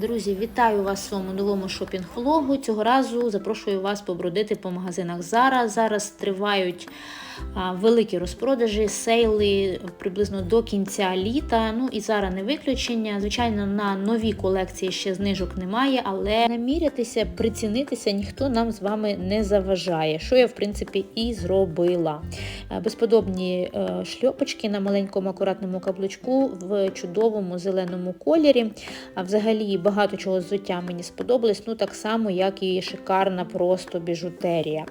Друзі, вітаю вас в своєму новому шопінг-влогу. Цього разу запрошую вас побродити по магазинах Zara. Зараз тривають великі розпродажі, сейли приблизно до кінця літа. Ну і Zara не виключення. Звичайно, на нові колекції ще знижок немає, але намірятися, прицінитися ніхто нам з вами не заважає, що я в принципі і зробила. Безподобні е, шльопочки на маленькому акуратному каблучку в чудовому зеленому кольорі. Взагалі багато чого взуття мені сподобалось, ну так само, як і шикарна просто біжутерія.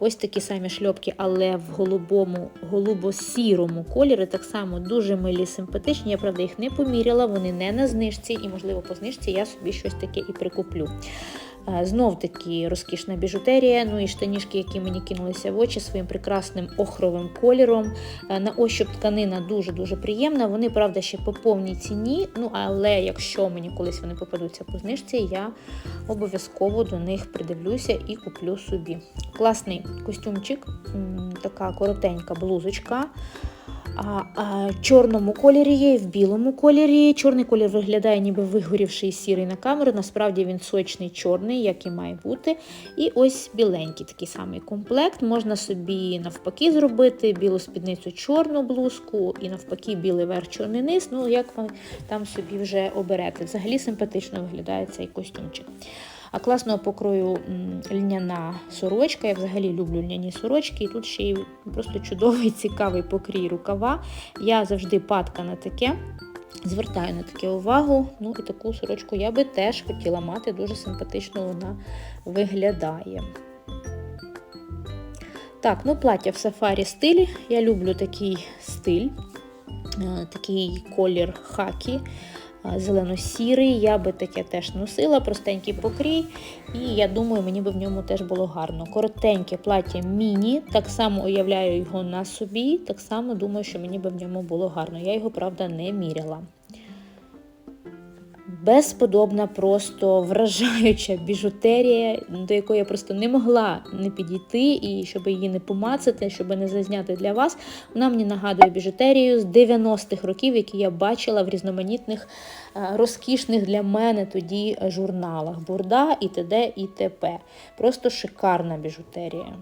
Ось такі самі шльопки, але в голубому, голубо-сірому кольорі, так само дуже милі, симпатичні. Я правда їх не поміряла, вони не на знижці, і, можливо, по знижці я собі щось таке і прикуплю. Знов таки розкішна біжутерія, ну і штанішки, які мені кинулися в очі своїм прекрасним охровим кольором. На ощуп тканина дуже-дуже приємна. Вони, правда, ще по повній ціні. Ну, але якщо мені колись вони попадуться по знижці, я обов'язково до них придивлюся і куплю собі. Класний костюмчик, така коротенька блузочка. Чорному кольорі є і в білому кольорі. Чорний колір виглядає ніби вигорівший сірий на камеру. Насправді він сочний чорний, як і має бути. І ось біленький такий самий комплект. Можна собі навпаки зробити білу спідницю, чорну блузку і навпаки білий верх, чорний низ. Ну, як ви там собі вже оберете. Взагалі симпатично виглядає цей костюмчик. А класного покрою льняна сорочка. Я взагалі люблю льняні сорочки. І тут ще й просто чудовий, цікавий покрій рукава. Я завжди падка на таке. Звертаю на таке увагу. Ну і таку сорочку я би теж хотіла мати. Дуже симпатично вона виглядає. Так, ну плаття в сафарі стилі. Я люблю такий стиль, е, такий колір хакі зелено-сірий. Я би таке теж носила, простенький покрій, і я думаю, мені би в ньому теж було гарно. Коротеньке плаття міні, так само уявляю його на собі, так само думаю, що мені би в ньому було гарно. Я його, правда, не міряла. Безподобна, просто вражаюча біжутерія, до якої я просто не могла не підійти, і щоб її не помацати, щоб не зазняти для вас. Вона мені нагадує біжутерію з 90-х років, які я бачила в різноманітних е, розкішних для мене тоді журналах Бурда і т.д. і т.п. Просто шикарна біжутерія.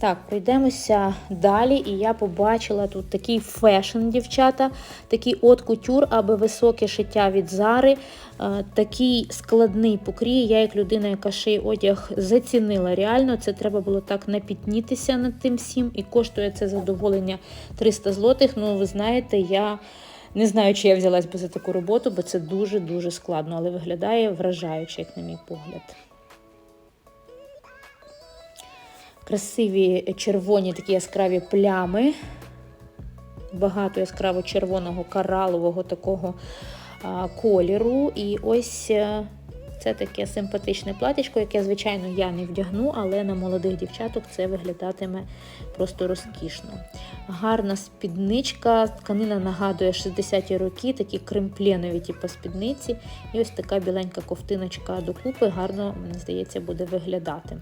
Так, пройдемося далі, і я побачила тут такий фешн, дівчата, такий от кутюр, аби високе шиття від зари, е, такий складний покрій. Я, як людина, яка шиє одяг, зацінила реально. Це треба було так напітнітися над тим всім, і коштує це задоволення 300 злотих. Ну, ви знаєте, я. Не знаю, чи я взялась би за таку роботу, бо це дуже-дуже складно, але виглядає вражаюче, як на мій погляд. Красиві червоні такі яскраві плями. Багато яскраво червоного коралового такого кольору. І ось е, це таке симпатичне платічко, яке, звичайно, я не вдягну, але на молодих дівчаток це виглядатиме просто розкішно. Гарна спідничка, тканина нагадує 60-ті роки, такі кремпленові типу, спідниці. І ось така біленька ковтиночка докупи гарно, мені здається, буде виглядати.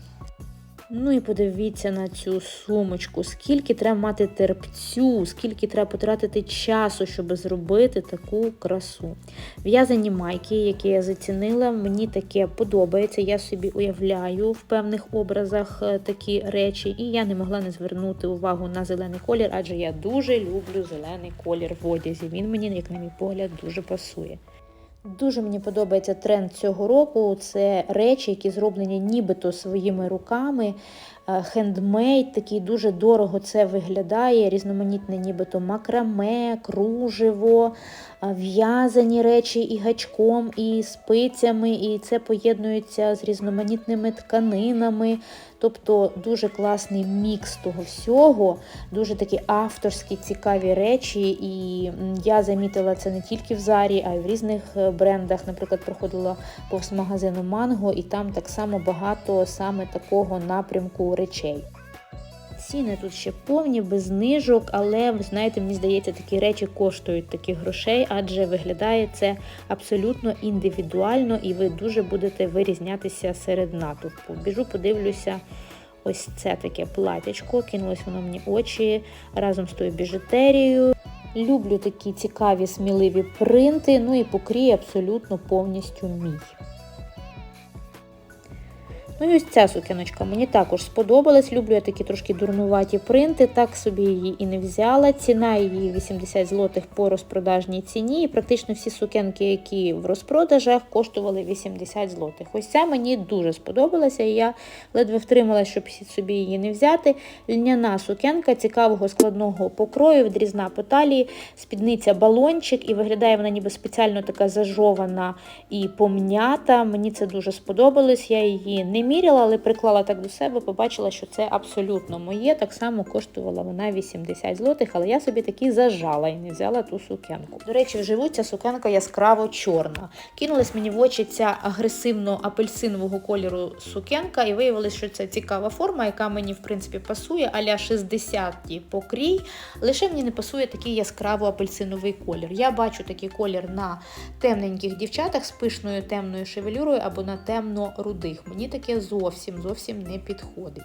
Ну і подивіться на цю сумочку, скільки треба мати терпцю, скільки треба потратити часу, щоб зробити таку красу. В'язані майки, які я зацінила, мені таке подобається. Я собі уявляю в певних образах е, такі речі, і я не могла не звернути увагу на зелений колір, адже я дуже люблю зелений колір в одязі. Він мені, як на мій погляд, дуже пасує. Дуже мені подобається тренд цього року. Це речі, які зроблені нібито своїми руками. Е, Хендмейд, такий дуже дорого це виглядає. Різноманітне, нібито макраме, кружево, е, в'язані речі і гачком, і спицями, і це поєднується з різноманітними тканинами. Тобто дуже класний мікс того всього, дуже такі авторські цікаві речі. І я замітила це не тільки в Зарі, а й в різних е, брендах. Наприклад, проходила повз магазину Манго, і там так само багато саме такого напрямку речей. Ціни тут ще повні, без знижок, але ви знаєте, мені здається, такі речі коштують таких грошей, адже виглядає це абсолютно індивідуально, і ви дуже будете вирізнятися серед натовпу. Біжу, подивлюся ось це таке платячко. Кинулось воно мені очі разом з тою біжутерією. Люблю такі цікаві, сміливі принти. Ну і покрій абсолютно повністю мій. Ну і ось ця сукеночка мені також сподобалась. Люблю я такі трошки дурнуваті принти, так собі її і не взяла. Ціна її 80 злотих по розпродажній ціні. І практично всі сукенки, які в розпродажах, коштували 80 злотих. Ось ця мені дуже сподобалася, і я ледве втрималася, щоб собі її не взяти. Льняна сукенка цікавого складного покрою, відрізна по талії, спідниця балончик, і виглядає вона ніби спеціально така зажована і помнята. Мені це дуже сподобалось. Я її не міряла, але приклала так до себе, побачила, що це абсолютно моє. Так само коштувала вона 80 злотих, але я собі таки зажала і не взяла ту сукенку. До речі, вживу ця сукенка яскраво чорна. Кинулась мені в очі ця агресивно апельсинового кольору сукенка, і виявилось, що це цікава форма, яка мені в принципі пасує, аля 60 покрій. Лише мені не пасує такий яскраво апельсиновий колір. Я бачу такий колір на темненьких дівчатах з пишною темною шевелюрою або на темно-рудих. Мені таке зовсім зовсім не підходить.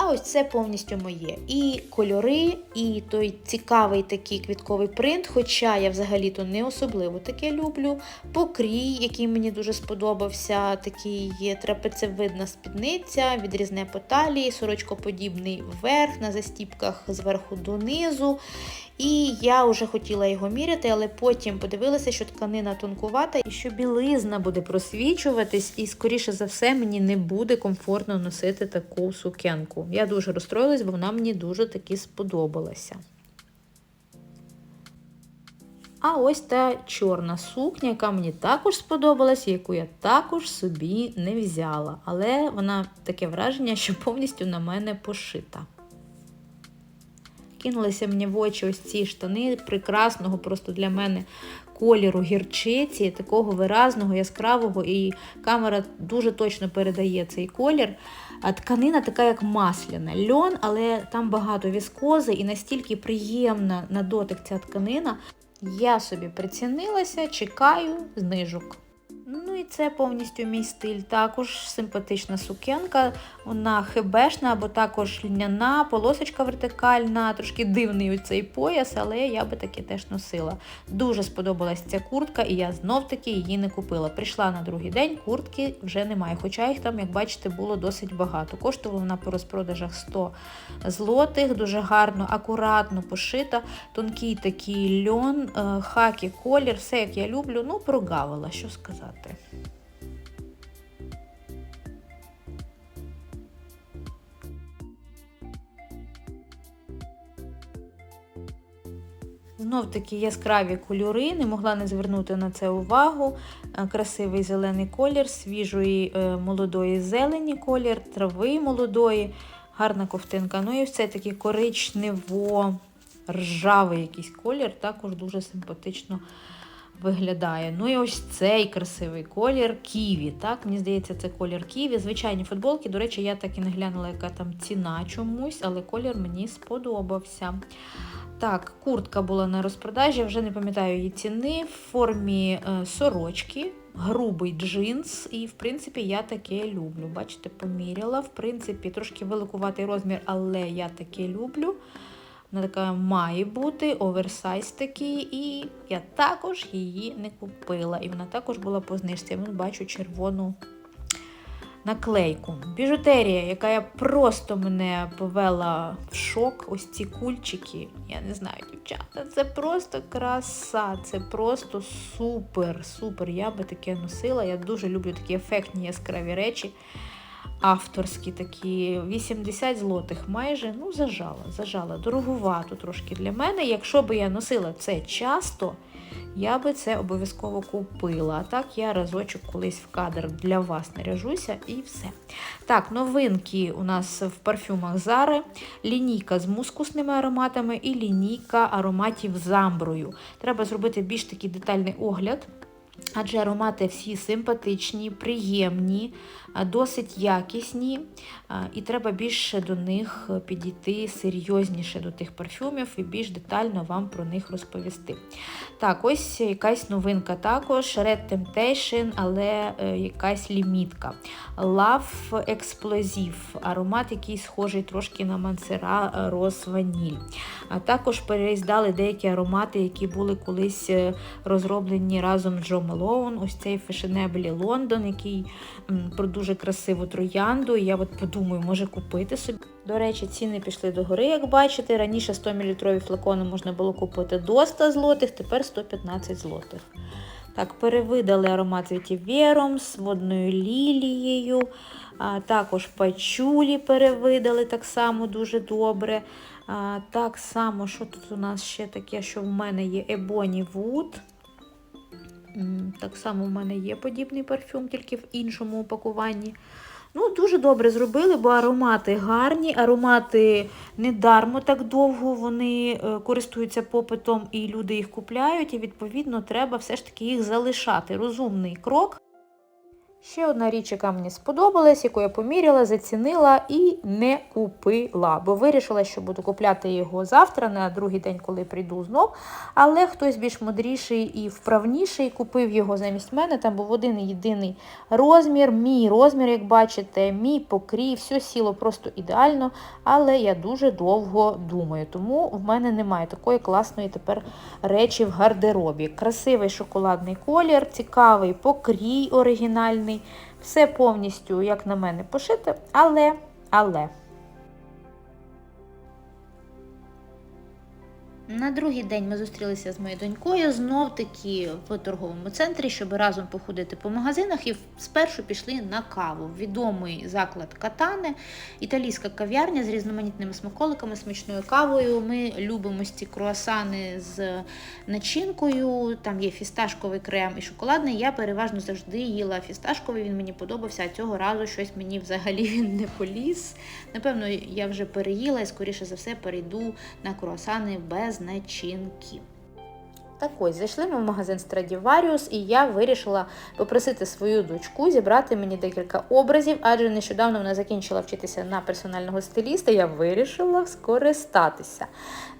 А ось це повністю моє. І кольори, і той цікавий такий квітковий принт, хоча я взагалі-то не особливо таке люблю. Покрій, який мені дуже сподобався, такий є трапецевидна спідниця, відрізне по талії, сорочкоподібний верх на застіпках зверху донизу. І я вже хотіла його міряти, але потім подивилася, що тканина тонкувата і що білизна буде просвічуватись, і, скоріше за все, мені не буде комфортно носити таку сукенку. Я дуже розстроїлась, бо вона мені дуже таки сподобалася. А ось та чорна сукня, яка мені також сподобалась, яку я також собі не взяла. Але вона таке враження, що повністю на мене пошита. Кинулися мені в очі ось ці штани прекрасного просто для мене кольору гірчиці, такого виразного, яскравого, і камера дуже точно передає цей колір. Тканина така, як масляна. Льон, але там багато віскози і настільки приємна на дотик ця тканина. Я собі прицінилася, чекаю знижок. Ну і це повністю мій стиль. Також симпатична сукенка, вона хебешна або також льняна, полосочка вертикальна, трошки дивний цей пояс, але я би таки теж носила. Дуже сподобалась ця куртка, і я знов-таки її не купила. Прийшла на другий день, куртки вже немає. Хоча їх там, як бачите, було досить багато. Коштувала вона по розпродажах 100 злотих, дуже гарно, акуратно пошита, тонкий такий льон, е, хакі колір, все як я люблю. Ну, прогавила, що сказати. Знов такі яскраві кольори, не могла не звернути на це увагу. Е, Красивий зелений колір, свіжої е, молодої зелені колір, трави молодої, гарна ковтинка. Ну і все таки коричнево ржавий якийсь колір, також дуже симпатично виглядає. Ну і ось цей красивий колір Ківі. Так, Мені здається, це колір Ківі. Звичайні футболки. До речі, я так і не глянула, яка там ціна чомусь, але колір мені сподобався. Так, куртка була на розпродажі, вже не пам'ятаю її ціни, в формі е, сорочки, грубий джинс, і, в принципі, я таке люблю. Бачите, поміряла. В принципі, трошки великуватий розмір, але я таке люблю. Вона така має бути, оверсайз такий, і я також її не купила. І вона також була по знижці. Я бачу червону наклейку. Біжутерія, яка я просто мене повела в шок. Ось ці кульчики. Я не знаю, дівчата, це просто краса, це просто супер, супер. Я би таке носила. Я дуже люблю такі ефектні яскраві речі. Авторські такі 80 злотих майже, ну, зажала, зажала. Дороговато трошки для мене. Якщо би я носила це часто, я би це обов'язково купила. А так я разочок колись в кадр для вас наряжуся і все. Так, новинки у нас в парфюмах Зари, лінійка з мускусними ароматами і лінійка ароматів з амброю. Треба зробити більш такий детальний огляд. Адже аромати всі симпатичні, приємні, досить якісні, і треба більше до них підійти серйозніше до тих парфюмів і більш детально вам про них розповісти. Так, ось якась новинка також Red Temptation, але е, якась лімітка. Love Explosive, аромат, який схожий трошки на Мансера Rose Vanille. А також переіздали деякі аромати, які були колись е, розроблені разом з Джо Мелоун. Ось цей Fashionably London, який про дуже красиву троянду. І я от подумаю, може купити собі. До речі, ціни пішли до гори, як бачите. Раніше 100 мл флакони можна було купити до 100 злотих, тепер 115 злотих. Так, перевидали аромат вітівером з водною лілією. А, також пачулі перевидали так само дуже добре. А, так само, що тут у нас ще таке, що в мене є Ebony Wood. Так само в мене є подібний парфюм, тільки в іншому упакуванні. Ну, дуже добре зробили, бо аромати гарні, аромати недармо так довго вони е, користуються попитом і люди їх купляють, і відповідно треба все ж таки їх залишати. Розумний крок. Ще одна річ, яка мені сподобалась, яку я поміряла, зацінила і не купила, бо вирішила, що буду купляти його завтра, на другий день, коли прийду знов. Але хтось більш мудріший і вправніший купив його замість мене. Там був один єдиний розмір, мій розмір, як бачите, мій покрій, все сіло просто ідеально. Але я дуже довго думаю, тому в мене немає такої класної тепер речі в гардеробі. Красивий шоколадний колір, цікавий покрій оригінальний. Все повністю, як на мене, пошите, але, але. На другий день ми зустрілися з моєю донькою знов таки в торговому центрі, щоб разом походити по магазинах. І спершу пішли на каву. Відомий заклад Катане, італійська кав'ярня з різноманітними смаколиками, смачною кавою. Ми любимо ці круасани з начинкою. Там є фісташковий крем і шоколадний. Я переважно завжди їла фісташковий, він мені подобався, а цього разу щось мені взагалі не поліз. Напевно, я вже переїла і, скоріше за все, перейду на круасани без начинки. Так ось, зайшли ми в магазин Stradivarius, і я вирішила попросити свою дочку зібрати мені декілька образів, адже нещодавно вона закінчила вчитися на персонального стиліста, я вирішила скористатися.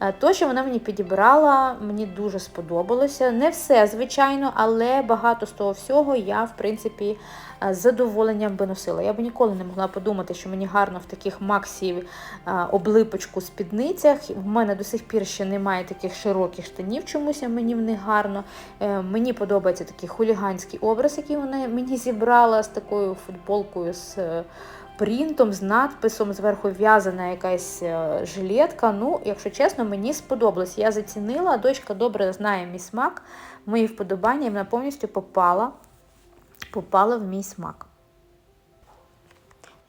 Е, То, що вона мені підібрала, мені дуже сподобалося. Не все, звичайно, але багато з того всього я, в принципі, з задоволенням би носила. Я б ніколи не могла подумати, що мені гарно в таких максі е, облипочку спідницях. В мене до сих пір ще немає таких широких штанів, чомусь мені в них гарно. Е, Мені подобається такий хуліганський образ, який вона мені зібрала з такою футболкою з е, принтом, з надписом, зверху в'язана якась е, жилетка. Ну, якщо чесно, мені сподобалось. Я зацінила, дочка добре знає мій смак, мої вподобання, і вона повністю попала, попала в мій смак.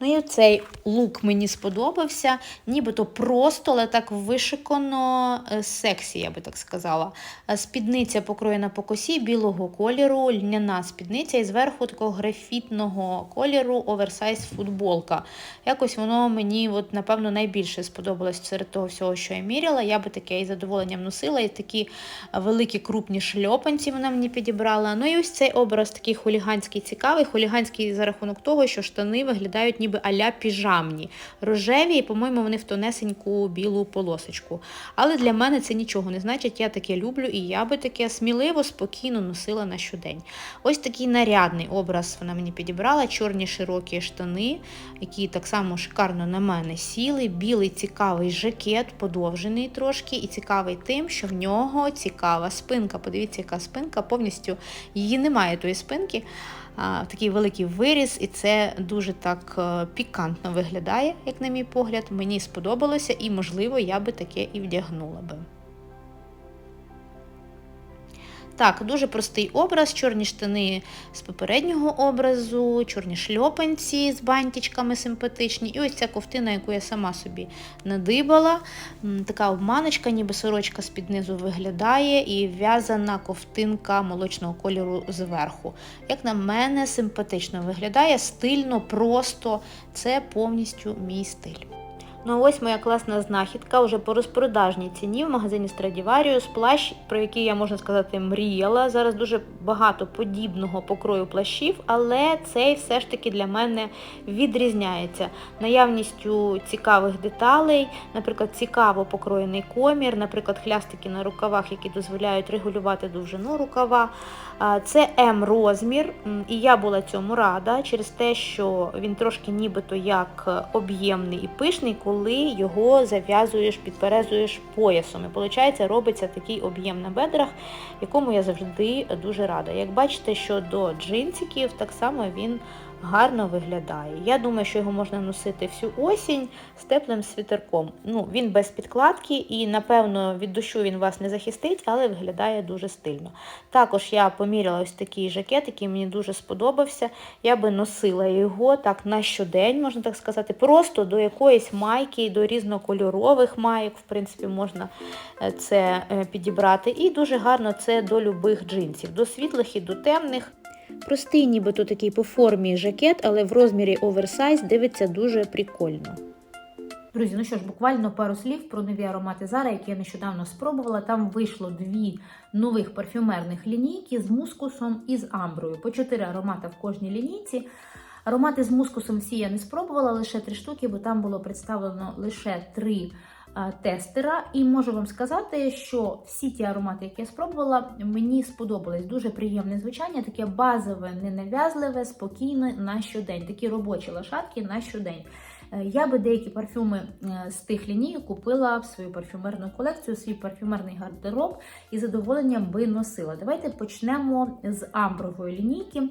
Ну і цей лук мені сподобався, нібито просто, але так вишикано е, сексі, я би так сказала. Е, Спідниця покроєна по косі білого кольору, льняна спідниця і зверху такого графітного кольору оверсайз футболка. Якось воно мені, от, напевно, найбільше сподобалось серед того всього, що я міряла. Я би таке із задоволенням носила, і такі великі крупні шльопанці вона мені підібрала. Ну і ось цей образ такий хуліганський цікавий. Хуліганський за рахунок того, що штани виглядають ніби аля піжамні, рожеві, і, по-моєму, вони в тонесеньку білу полосочку. Але для мене це нічого не значить. Я таке люблю, і я би таке сміливо, спокійно носила на щодень. Ось такий нарядний образ вона мені підібрала, чорні широкі штани, які так само шикарно на мене сіли. Білий цікавий жакет, подовжений трошки, і цікавий тим, що в нього цікава спинка. Подивіться, яка спинка, повністю її немає тої спинки. Такий великий виріс, і це дуже так е, пікантно виглядає, як на мій погляд. Мені сподобалося, і, можливо, я би таке і вдягнула би. Так, дуже простий образ, чорні штани з попереднього образу, чорні шльопанці з бантичками симпатичні. І ось ця ковтина, яку я сама собі надибала. Така обманочка, ніби сорочка з-під низу виглядає, і в'язана ковтинка молочного кольору зверху. Як на мене, симпатично виглядає, стильно, просто. Це повністю мій стиль. Ну а ось моя класна знахідка вже по розпродажній ціні в магазині Stradivarius. Плащ, про який я можна сказати мріяла. Зараз дуже багато подібного покрою плащів, але цей все ж таки для мене відрізняється наявністю цікавих деталей, наприклад, цікаво покроєний комір, наприклад, хлястики на рукавах, які дозволяють регулювати довжину рукава. Це М розмір, і я була цьому рада через те, що він трошки нібито як об'ємний і пишний, коли його зав'язуєш, підперезуєш поясом. І виходить, робиться такий об'єм на бедрах, якому я завжди дуже рада. Як бачите, що до джинсиків так само він гарно виглядає. Я думаю, що його можна носити всю осінь з теплим світерком. Ну, він без підкладки і, напевно, від дощу він вас не захистить, але виглядає дуже стильно. Також я поміряла ось такий жакет, який мені дуже сподобався. Я би носила його так на щодень, можна так сказати, просто до якоїсь майки, до різнокольорових майок, в принципі, можна е, це е, підібрати. І дуже гарно це до любих джинсів, до світлих і до темних. Простий, нібито такий по формі жакет, але в розмірі оверсайз дивиться дуже прикольно. Друзі, ну що ж, буквально пару слів про нові аромати Зара, які я нещодавно спробувала. Там вийшло дві нових парфюмерних лінійки з мускусом і з амброю. По чотири аромати в кожній лінійці. Аромати з мускусом всі я не спробувала, лише три штуки, бо там було представлено лише три тестера. І можу вам сказати, що всі ті аромати, які я спробувала, мені сподобались. Дуже приємне звучання, таке базове, ненав'язливе, спокійне на щодень. Такі робочі лошадки на щодень. Е, Я би деякі парфюми е, з тих ліній купила в свою парфюмерну колекцію, свій парфюмерний гардероб і задоволенням би носила. Давайте почнемо з амбрової лінійки.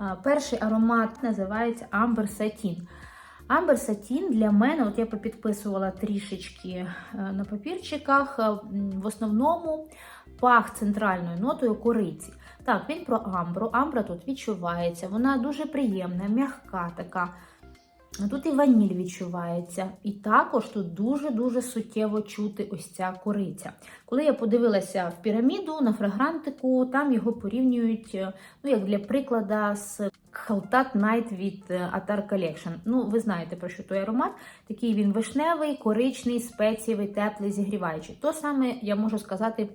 Е, Перший аромат називається Amber Satin. Амбер Сатін для мене, от я попідписувала трішечки е, на папірчиках, е, в основному пах центральною нотою кориці. Так, він про амбру. Амбра тут відчувається, вона дуже приємна, м'яка така. Тут і ваніль відчувається. І також тут дуже-дуже суттєво чути ось ця кориця. Коли я подивилася в піраміду на фрагрантику, там його порівнюють, е, ну як для прикладу, з Халтат Night від е, Atar Collection. Ну, ви знаєте про що той аромат. Такий він вишневий, коричний, спецієвий, теплий, зігріваючий. То саме я можу сказати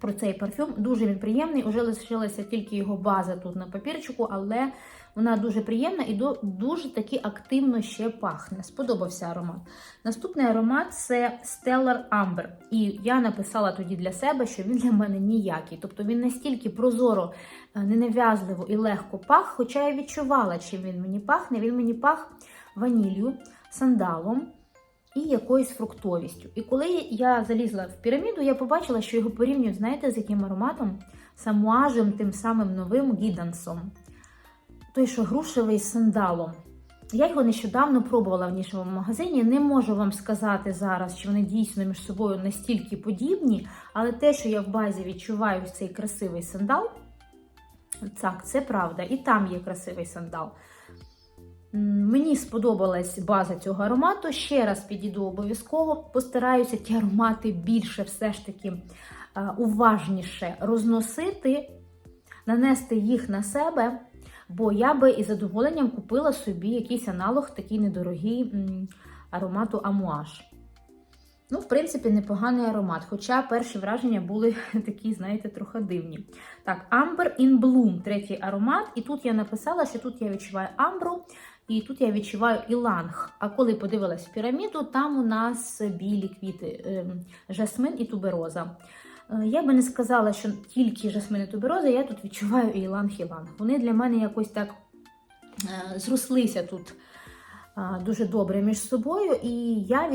про цей парфюм. Дуже він приємний. Уже лишилася тільки його база тут на папірчику, але вона дуже приємна і дуже таки активно ще пахне. Сподобався аромат. Наступний аромат це Stellar Amber. І я написала тоді для себе, що він для мене ніякий. Тобто він настільки прозоро, е, ненав'язливо і легко пах, хоча я відчувала, чим він мені пахне. Він мені пах ваніллю, сандалом і якоюсь фруктовістю. І коли я залізла в піраміду, я побачила, що його порівнюють, знаєте, з яким ароматом? Самуажем, тим самим новим гідансом. Той, що грушевий з сандалом. Я його нещодавно пробувала в нішому магазині. Не можу вам сказати зараз, чи вони дійсно між собою настільки подібні, але те, що я в базі відчуваю цей красивий сандал, так, це правда. І там є красивий сандал. Мені сподобалась база цього аромату. Ще раз підійду обов'язково. Постараюся ті аромати більше все ж таки е, уважніше розносити, нанести їх на себе. Бо я би із задоволенням купила собі якийсь аналог, такий недорогий аромату Амуаж. Ну, в принципі, непоганий аромат, хоча перші враження були такі, знаєте, трохи дивні. Так, Amber in Bloom, третій аромат. І тут я написала, що тут я відчуваю амбру, і тут я відчуваю іланг. А коли подивилась в піраміду, там у нас білі квіти, ем, жасмин і тубероза. Е, Я би не сказала, що тільки жасмин і тубероза, я тут відчуваю і іланг-іланг. Вони для мене якось так е, зрослися тут дуже добре між собою, і я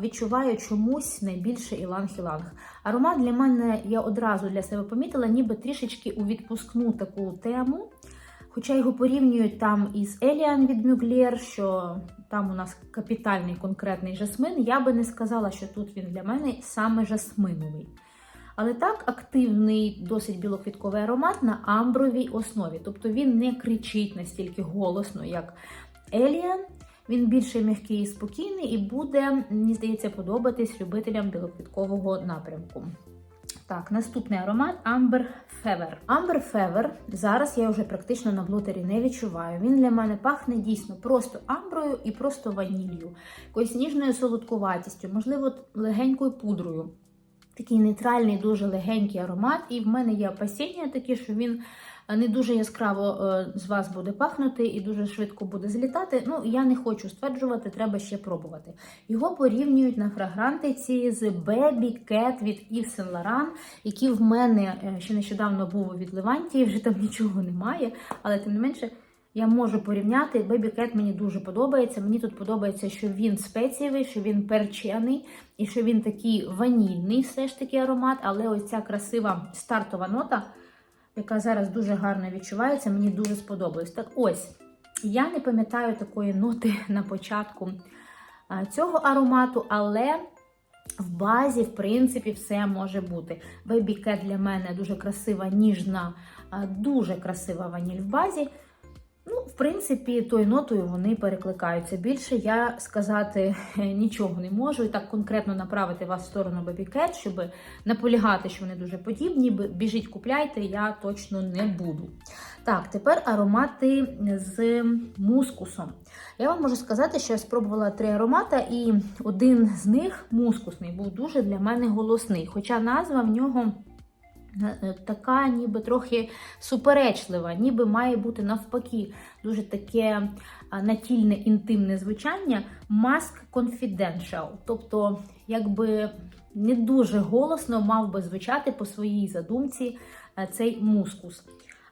відчуваю чомусь найбільше іланг-іланг. Аромат для мене я одразу для себе помітила, ніби трішечки у відпускну таку тему. Хоча його порівнюють там із Еліан від Мюглєр, що там у нас капітальний конкретний жасмин, я би не сказала, що тут він для мене саме жасминовий. Але так активний, досить білоквітковий аромат на амбровій основі. Тобто він не кричить настільки голосно, як Еліан. Він більше м'який і спокійний і буде, мені здається, подобатись любителям білоквіткового напрямку. Так, наступний аромат Amber Fever. Amber Fever зараз я вже практично на блотері не відчуваю. Він для мене пахне дійсно просто амброю і просто ванілью, якоюсь ніжною солодкуватістю, можливо, легенькою пудрою. Такий нейтральний, дуже легенький аромат, і в мене є опасіння такі, що він е, не дуже яскраво е, з вас буде пахнути і дуже швидко буде злітати. Ну, я не хочу стверджувати, треба ще пробувати. Його порівнюють на фрагрантиці з Baby Cat від Yves Saint Laurent, який в мене е, ще нещодавно був від Левантії, вже там нічого немає, але тим не менше. Я можу порівняти. Baby Cat мені дуже подобається. Мені тут подобається, що він спецієвий, що він перчений і що він такий ванільний, все ж таки аромат. Але ось ця красива стартова нота, яка зараз дуже гарно відчувається, мені дуже сподобалась. Так ось, я не пам'ятаю такої ноти на початку цього аромату, але. В базі, в принципі, все може бути. Baby Cat для мене дуже красива, ніжна, дуже красива ваніль в базі. Ну, в принципі, тою нотою вони перекликаються. Більше я сказати нічого не можу і так конкретно направити вас в сторону Baby щоб наполягати, що вони дуже подібні. Біжіть, купляйте, я точно не буду. Так, тепер аромати з мускусом. Я вам можу сказати, що я спробувала три аромати, і один з них, мускусний, був дуже для мене голосний. Хоча назва в нього. Е, така, ніби трохи суперечлива, ніби має бути навпаки дуже таке натільне інтимне звучання Mask Confidential. Тобто, якби не дуже голосно мав би звучати по своїй задумці е, цей мускус.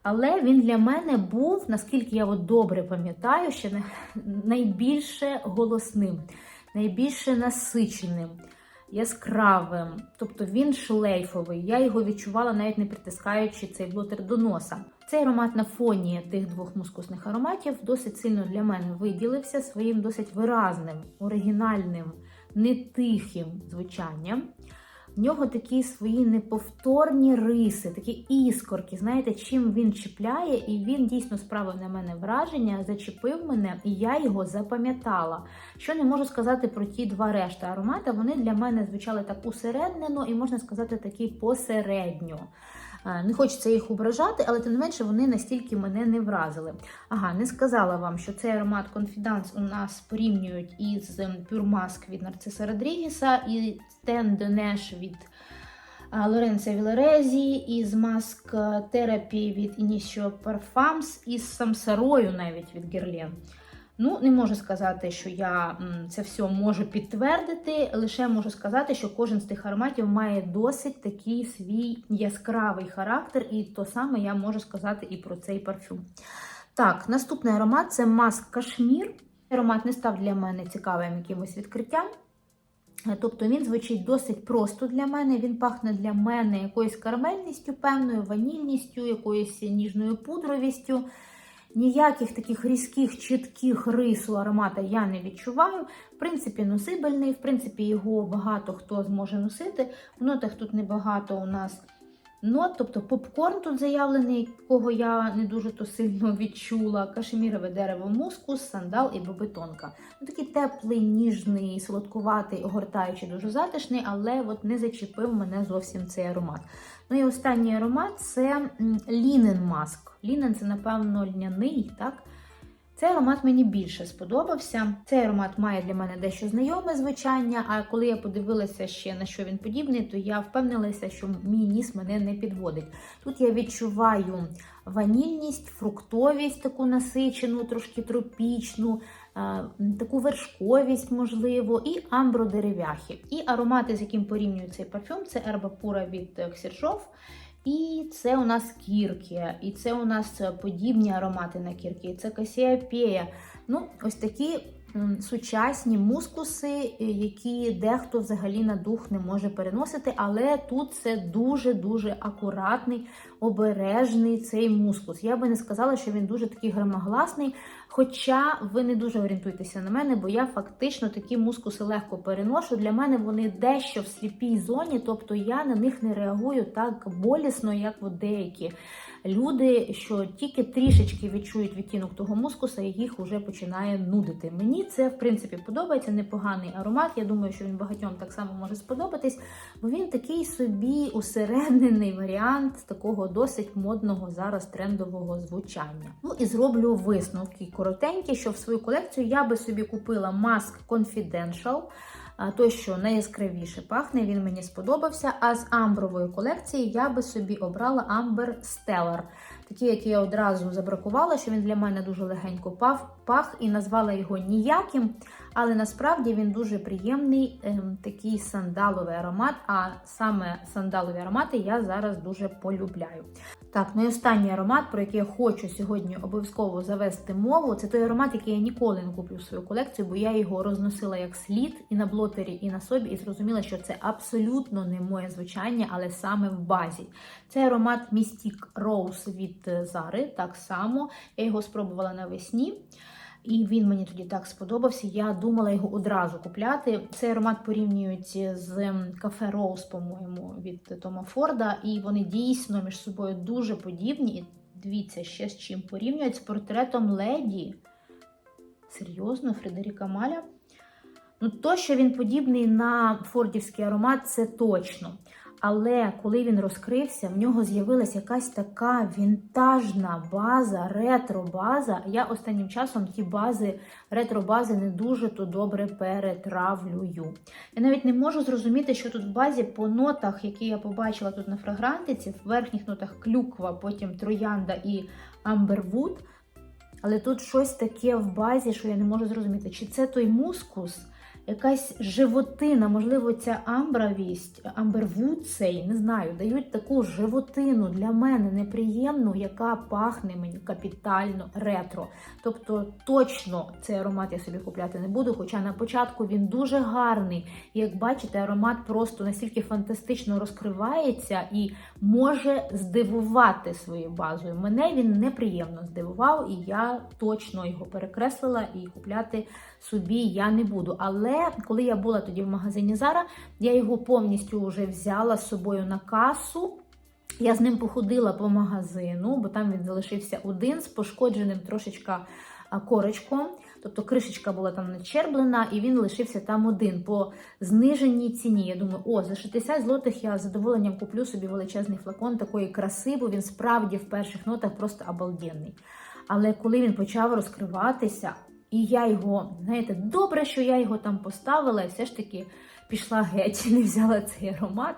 Але він для мене був, наскільки я от добре пам'ятаю, ще найбільше голосним, найбільше насиченим яскравим, тобто він шлейфовий. Я його відчувала, навіть не притискаючи цей блотер до носа. Цей аромат на фоні тих двох мускусних ароматів досить сильно для мене виділився своїм досить виразним, оригінальним, не тихим звучанням. В нього такі свої неповторні риси, такі іскорки. Знаєте, чим він чіпляє, і він дійсно справив на мене враження, зачепив мене, і я його запам'ятала. Що не можу сказати про ті два решта аромати, вони для мене звучали так усереднено і можна сказати, такі посередньо. Е, не хочеться їх ображати, але тим не менше вони настільки мене не вразили. Ага, не сказала вам, що цей аромат Confidence у нас порівнюють із Pure Mask від Нарциса Родрігеса і Стен Денеш від е, Лоренця Вілерезі, із Mask Therapy від Initio Parfums, із Самсарою навіть від Guerlain. Ну, не можу сказати, що я це все можу підтвердити. Лише можу сказати, що кожен з тих ароматів має досить такий свій яскравий характер, і то саме я можу сказати і про цей парфюм. Так, наступний аромат це маск Кашмір. Аромат не став для мене цікавим якимось відкриттям. Тобто він звучить досить просто для мене. Він пахне для мене якоюсь карамельністю, певною ванільністю, якоюсь ніжною пудровістю. Ніяких таких різких, чітких рис у аромата я не відчуваю. В принципі, носибельний, в принципі, його багато хто зможе носити. В нотах тут небагато у нас нот, тобто попкорн тут заявлений, якого я не дуже то сильно відчула. Кашемірове дерево, мускус, сандал і бобетонка. Ну, Такий теплий, ніжний, солодкуватий, огортаючий, дуже затишний, але от не зачепив мене зовсім цей аромат. Ну і останній аромат це лінен маск. Лінен це, напевно, льняний, так? Цей аромат мені більше сподобався. Цей аромат має для мене дещо знайоме звучання, а коли я подивилася ще на що він подібний, то я впевнилася, що мій ніс мене не підводить. Тут я відчуваю ванільність, фруктовість таку насичену, трошки тропічну, таку вершковість, можливо, і амбро амбродерев'яхи. І аромати, з яким порівнюю цей парфюм, це Ерба Пура від Ксержов. І це у нас кірки, і це у нас подібні аромати на кірки, це касіапея. Ну, ось такі сучасні мускуси, е, які дехто взагалі на дух не може переносити, але тут це дуже-дуже акуратний, обережний цей мускус. Я би не сказала, що він дуже такий громогласний. Хоча ви не дуже орієнтуєтеся на мене, бо я фактично такі мускуси легко переношу. Для мене вони дещо в сліпій зоні, тобто я на них не реагую так болісно, як от деякі люди, що тільки трішечки відчують відтінок того мускуса, і їх вже починає нудити. Мені це в принципі подобається. Непоганий аромат. Я думаю, що він багатьом так само може сподобатись, бо він такий собі усереднений варіант такого досить модного зараз трендового звучання. Ну і зроблю висновки коротенькі, що в свою колекцію я би собі купила Mask Confidential. Той, що найяскравіше пахне, він мені сподобався. А з амбрової колекції я би собі обрала Amber Stellar. Такий, який я одразу забракувала, що він для мене дуже легенько пах і назвала його ніяким. Але насправді він дуже приємний, ем, такий сандаловий аромат. А саме сандалові аромати я зараз дуже полюбляю. Так, ну і останній аромат, про який я хочу сьогодні обов'язково завести мову, це той аромат, який я ніколи не куплю в свою колекцію, бо я його розносила як слід і на блотері, і на собі, і зрозуміла, що це абсолютно не моє звучання, але саме в базі. Це аромат Mystic Rose від е, Зари, так само. Я його спробувала навесні. І він мені тоді так сподобався. Я думала його одразу купляти. Цей аромат порівнюють з кафе Роуз, по-моєму, від Тома Форда, і вони дійсно між собою дуже подібні. І дивіться, ще з чим порівнюють з портретом леді. Серйозно, Фредеріка Маля. Ну, то, що він подібний на фордівський аромат, це точно. Але коли він розкрився, в нього з'явилася якась така вінтажна база, ретро-база. Я останнім часом ті бази, ретро-бази не дуже то добре перетравлюю. Я навіть не можу зрозуміти, що тут в базі по нотах, які я побачила тут на фрагрантиці, в верхніх нотах клюква, потім троянда і амбервуд. Але тут щось таке в базі, що я не можу зрозуміти, чи це той мускус, якась животина, можливо, ця амбравість, амбервуд цей, не знаю, дають таку животину для мене неприємну, яка пахне мені капітально ретро. Тобто точно цей аромат я собі купляти не буду, хоча на початку він дуже гарний. Як бачите, аромат просто настільки фантастично розкривається і може здивувати своєю базою. Мене він неприємно здивував, і я точно його перекреслила і купляти собі я не буду. Але коли я була тоді в магазині Зара, я його повністю вже взяла з собою на касу. Я з ним походила по магазину, бо там він залишився один з пошкодженим трошечка корочком. Тобто кришечка була там начерблена, і він лишився там один по зниженій ціні. Я думаю, о, за 60 злотих я з задоволенням куплю собі величезний флакон такої краси, бо він справді в перших нотах просто обалденний. Але коли він почав розкриватися, і я його, знаєте, добре, що я його там поставила, і все ж таки пішла геть, не взяла цей аромат.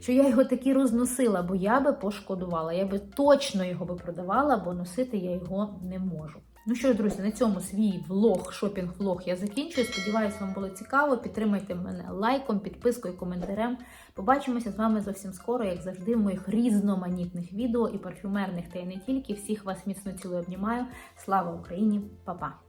Що я його таки розносила, бо я би пошкодувала. Я би точно його би продавала, бо носити я його не можу. Ну що ж, друзі, на цьому свій влог, шопінг-влог я закінчую. Сподіваюсь, вам було цікаво. Підтримайте мене лайком, підпискою, коментарем. Побачимося з вами зовсім скоро, як завжди, в моїх різноманітних відео і парфюмерних, та й не тільки. Всіх вас міцно цілую обнімаю. Слава Україні, Па-па!